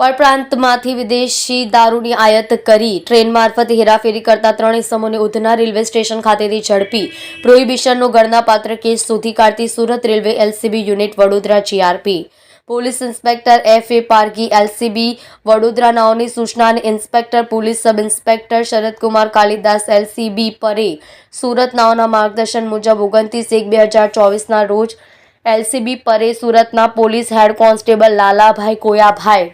પરપ્રાંતમાંથી વિદેશી દારૂની આયાત કરી ટ્રેન મારફતે હેરાફેરી કરતા ત્રણ ઇસમોને ઉધના રેલવે સ્ટેશન ખાતેથી ઝડપી પ્રોહિબિશનનો ગણનાપાત્ર કેસ શોધી કાઢતી Surat railway LCB unit Vadodara GRP. Police inspector F A Pargi LCB Vadodara નાઓની સૂચના અને inspector police sub inspector Sharadkumar Kalidas LCB પરે સુરત નાઓના માર્ગદર્શન મુજબ ઓગણત્રીસ એક બે હજાર ચોવીસના રોજ એલસીબી પરે સુરતના police head constable Lalabhai Koyabhai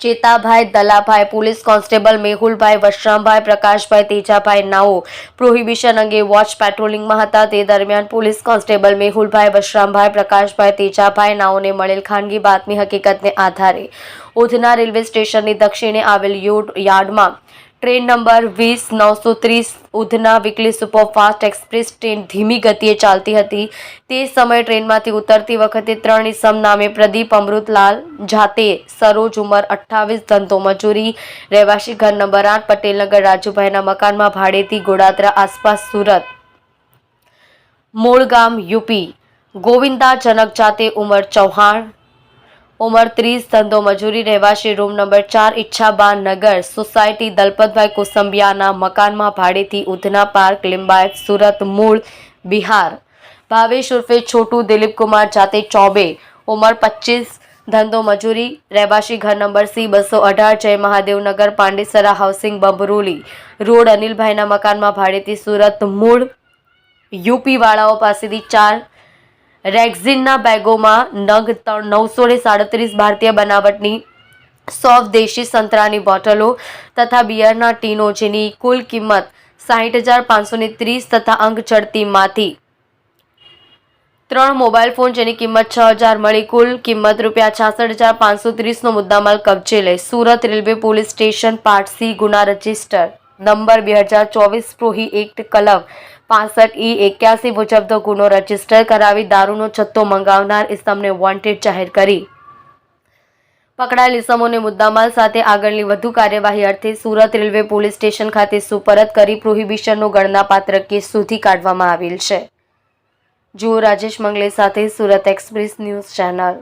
Chetabhai, Dalabhai, police constable Mehulbhai, Vashrambhai, Prakashbhai, Tejabhai, નાઓ prohibition અંગે વોચ પેટ્રોલિંગમાં હતા. તે દરમિયાન પોલીસ કોન્સ્ટેબલ મેહુલભાઈ, વશરામભાઈ, પ્રકાશભાઈ, તેજાભાઈ, નાઓને મળેલ ખાનગી બાતમી હકીકતને આધારે ઉધના રેલવે સ્ટેશનની દક્ષિણે આવેલ યાર્ડમાં ટ્રેન નંબર વીસ નવસો ત્રીસ Udhna weekly superfast express train ધીમી ગતિએ ચાલતી હતી. તે સમયે ટ્રેનમાંથી ઉતરતી વખતે ત્રણ ઇસમ નામે પ્રદીપ અમૃતલાલ, જાતે સરોજ ઉંમર અઠ્ઠાવીસ, ધંધો મજૂરી, રહેવાસી ઘર નંબર આઠ, પટેલનગર રાજુભાઈના મકાનમાં ભાડેથી ગોડાદરા આસપાસ સુરત. મૂળ ગામ યુપી. ગોવિંદા જનક જાતે ઉંમર ચૌહાણ ઉંમર ત્રીસ, ધંધો મજૂરી, રહેવાસી, રૂમ નંબર ચાર, ઈચ્છાબા નગર, સોસાયટી, દલપતભાઈ કોસંબિયાના મકાનમાં ભાડેથી ઉધના પાર્ક, લિંબાયત, સુરત, મૂળ, બિહાર. ભાવેશ ઉર્ફે છોટુ દિલીપકુમાર જાતે ચોબે. ઉંમર પચીસ, ધંધો મજૂરી, રહેવાસી ઘર નંબર સી, બસો અઢાર, જય મહાદેવનગર પાંડેસરા હાઉસિંગ, બબરોલી. રોડ અનિલભાઈના મકાનમાં ભાડેથી સુરત, મૂળ. યુપી વાળાઓ પાસેથી ચાર રેક્ઝિનના બેગોમાં નગ ત્રણ, નવસો ને સાડત્રીસ ભારતીય બનાવટની સો દેશી સંતરાની બોટલો તથા બિયરના ટીનો જેની કુલ કિંમત સાહીઠ હજાર પાંચસો ને ત્રીસ તથા અંક ચડતીમાંથી ત્રણ મોબાઈલ ફોન જેની કિંમત છ હજાર મળી, કુલ કિંમત રૂપિયા છાસઠ હજાર પાંચસો ત્રીસનો મુદ્દામાલ કબજે લઈ Surat railway police station part C ગુના રજિસ્ટર. નંબર બે હજાર ચોવીસ પ્રોહી એક્ટ કલમ પાસઠ ઈ એક્યાસી મુજબનો ગુનો રજિસ્ટર કરાવી દારૂનો છત્તો મંગાવનાર ઇસમને વોન્ટેડ જાહેર કરી. પકડાયેલ ઇસમોને મુદ્દામાલ સાથે આગળની વધુ કાર્યવાહી અર્થે સુરત રેલવે પોલીસ સ્ટેશન ખાતે સુપરત કરી પ્રોહિબિશનનો ગણનાપાત્ર કેસ શોધી કાઢવામાં આવેલ છે. જુઓ રાજેશ મંગલે સાથે સુરત એક્સપ્રેસ ન્યૂઝ ચેનલ.